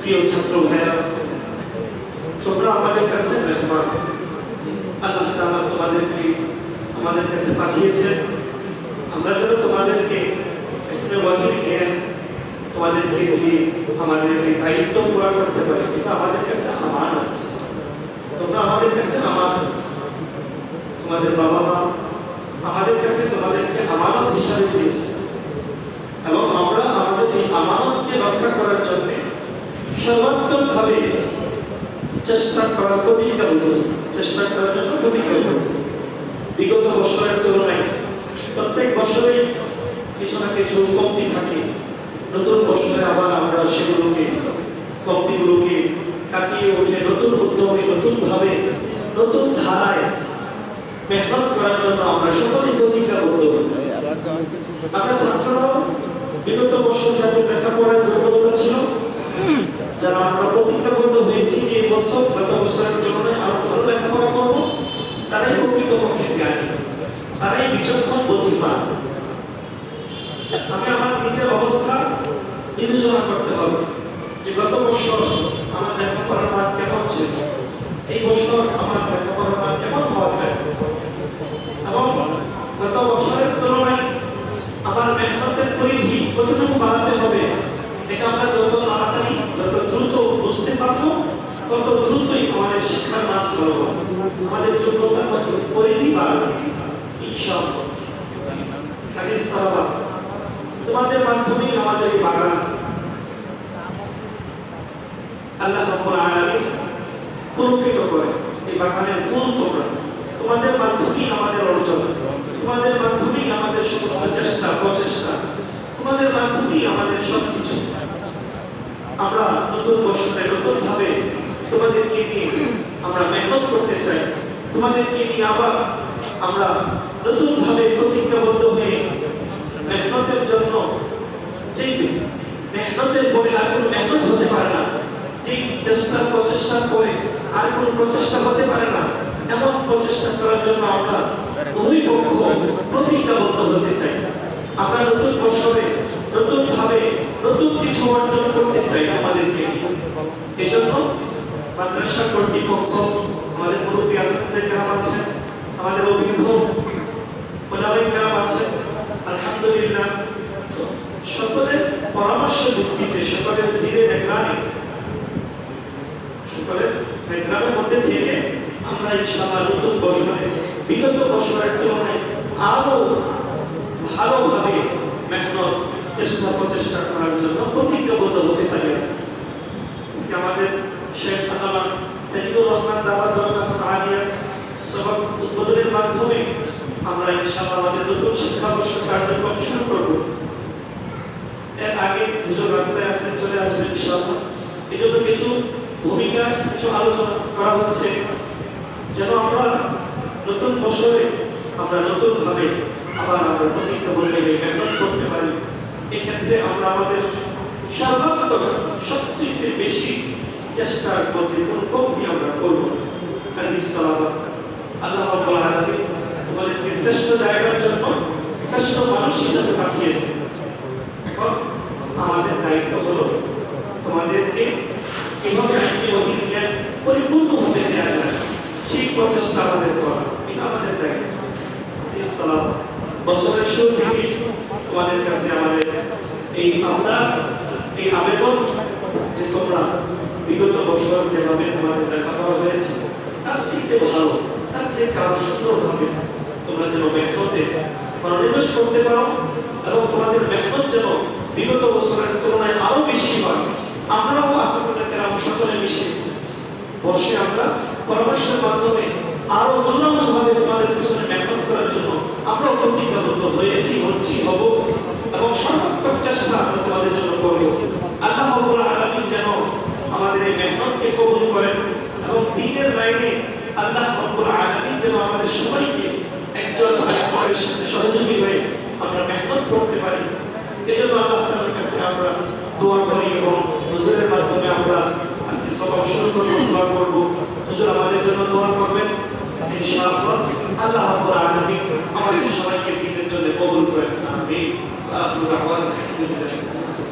প্রিয় ছাত্র ভাইয়া তোমরা আমাদের কাছে মেহমান আল্লাহ তালা তোমাদেরকে আমাদের কাছে পাঠিয়েছেন আমরা যেন তোমাদেরকে একটা ওয়াহির জ্ঞান তোমাদেরকে দিয়ে আমাদের এই দায়িত্ব পুরা করতে পারি এটা আমাদের কাছে আমার আছে তোমরা আমাদের কাছে আমার তোমাদের বাবা মা আমাদের কাছে তোমাদেরকে আমানত হিসাবে দিয়েছে এবং আমরা আমাদের এই আমানতকে রক্ষা করার জন্য সর্বাত্মকভাবে চেষ্টা করার প্রতিজ্ঞাবদ্ধ চেষ্টা করার জন্য প্রতিজ্ঞাবদ্ধ বিগত বছরের তুলনায় প্রত্যেক বছরেই কিছু না কিছু কমতি থাকে। নতুন বছরে আবার আমরা সেগুলোকে, কমতিগুলোকে কাটিয়ে উঠে নতুন উদ্যমে, নতুনভাবে, নতুন ধারায় মেহনত করার জন্য আমরা সকলেই প্রতিজ্ঞাবদ্ধ। আমরা ছাত্ররাও বিগত বছর দুর্বলতা ছিল যারা আমরা প্রতিজ্ঞাবদ্ধ হয়েছি যে বছর গত বছরের তুলনায় আরও ভালো লেখাপড়া করব, তারাই প্রকৃতপক্ষে জ্ঞানী। তারাই বিচক্ষণ বুদ্ধিমান। আমি আমার নিজের অবস্থা বিবেচনা করতে হবে যে গত বছর আমার লেখাপড়ার মান কেমন ছিল, এই বছর আমার লেখাপড়ার মান কেমন হওয়া চাই এবং গত বছরের তুলনায় আমার মেহনতের পরিধি কতটুকু বাড়াতে হবে, এটা আমরা বুঝতে পারব তত দ্রুতই আমাদের শিক্ষার মান ভালো আমাদের যোগ্যতার মতো পরিধি বাড়বে। ইস্তারাবাদ তোমাদের মাধ্যমেই আমাদের এই বাগান। আল্লাহ পুলকিত করে। এই বাগানের ফুল তোমরা। তোমাদের মাধ্যমেই আমাদের অর্জন। তোমাদের মাধ্যমেই আমাদের সমস্ত চেষ্টা প্রচেষ্টা তোমাদের মাধ্যমেই আমাদের সবকিছু আমরা নতুন বছরে নতুন ভাবে তোমাদেরকে নিয়ে আমরা মেহনত করতে চাই। তোমাদেরকে নিয়ে আবার আমরা নতুন ভাবে প্রতিজ্ঞাবদ্ধ হয়ে মেহনতের জন্য যেই মেহনতের পরে আর কোনো মেহনত হতে পারে না, যেই চেষ্টা প্রচেষ্টা করে আর কোনো প্রচেষ্টা হতে পারে না, এমন প্রচেষ্টা করার জন্য আমরা উভয় পক্ষ প্রতিজ্ঞাবদ্ধ হতে চাই। আমরা নতুন নতুন কিছু অর্জন করতে চাই আমাদেরকে। এজন্য মাদ্রাসা কর্তৃপক্ষ আমাদের মুরব্বী আসাদের গ্রাম আছে, আমাদের অভিজ্ঞ ওলামাই গ্রাম আছে, আলহামদুলিল্লাহ। সকলের পরামর্শ ভিত্তিতে, সকলের সিরে নেগ্রানি সকলের নেগ্রানের মধ্যে থেকে আমরা ইনশাআল্লাহ নতুন বছরে বিগত বছরের তুলনায় আরও ভালোভাবে মেহনত চেষ্টা প্রচেষ্টা করার জন্য প্রতিজ্ঞাবদ্ধ হতে পারি আজকে আজকে আমাদের শেখ আল্লামা সৈয়দুর রহমান দাওয়াত বরকাতুল আলিয়া সবক উদ্বোধনের মাধ্যমে আমরা ইনশাআল্লাহ আমাদের নতুন শিক্ষাবর্ষ কার্যক্রম শুরু করব। এর আগে হুজুর রাস্তায় আসেন চলে আসবেন ইনশাআল্লাহ। এই জন্য কিছু ভূমিকা, কিছু আলোচনা করা হচ্ছে। যেন আমরা নতুন বছরে আমরা নতুন ভাবে আবার আমরা প্রতিজ্ঞা বলতে মেহনত করতে পারি। এক্ষেত্রে আমরা আমাদের সর্বাত্মক, সবচেয়ে বেশি চেষ্টার মধ্যে কোনো কমতি আমরা করব না। আজিজ আল্লাহ রাব্বুল আলামিন তোমাদেরকে শ্রেষ্ঠ জায়গার জন্য শ্রেষ্ঠ মানুষ হিসেবে পাঠিয়েছে এখন আমাদের দায়িত্ব হলো তোমাদেরকে কীভাবে আইনি অভিজ্ঞান পরিপূর্ণভাবে দেওয়া যায়। সেই প্রচেষ্টা আমাদের করা, এটা আমাদের দায়িত্ব। বছরের শুরু থেকে তোমাদের কাছে আমাদের এই আমরা এই আবেদন যে তোমরা বিগত বছর যেভাবে তোমাদের লেখাপড়া হয়েছে, তার চেয়ে ভালো, তার চেয়ে আরও সুন্দরভাবে তোমরা যেন মেহনতে মনোনিবেশ করতে পারো এবং তোমাদের মেহনত যেন বিগত বছরের তুলনায় আরও বেশি হয়। আমরাও আস্তে কেরাম সকলে মিশে বসে আমরা পরামর্শের মাধ্যমে আরও জোরালোভাবে তোমাদের পিছনে মেহনত করার জন্য আমরাও প্রতিজ্ঞাবদ্ধ হয়েছি, হচ্ছি, হব এবং সর্বাত্মক চেষ্টা আমরা তোমাদের জন্য করব আল্লাহ রাব্বুল আলামিন যেন আমাদের এই মেহনতকে কবুল করেন এবং দিনের লাইনে আল্লাহ রাব্বুল আলামিন যেন আমাদের সবাইকে একজন আরেকজনের সাথে সহযোগী হয়ে আমরা মেহনত করতে পারি। এজন্য আল্লাহ তাআলার কাছে আমরা দোয়া করি এবং হুজুরের মাধ্যমে আমরা আজকে সবাই শুরু করব, দোয়া করব। হুজুর আমাদের জন্য দোয়া করবেন। ইনশাআল্লাহ আল্লাহ রাব্বুল আলামিন আমাদের সবাইকে দিনের জন্য কবুল করেন। আমিন। আখিরু দাওয়ানা আলহামদুলিল্লাহ।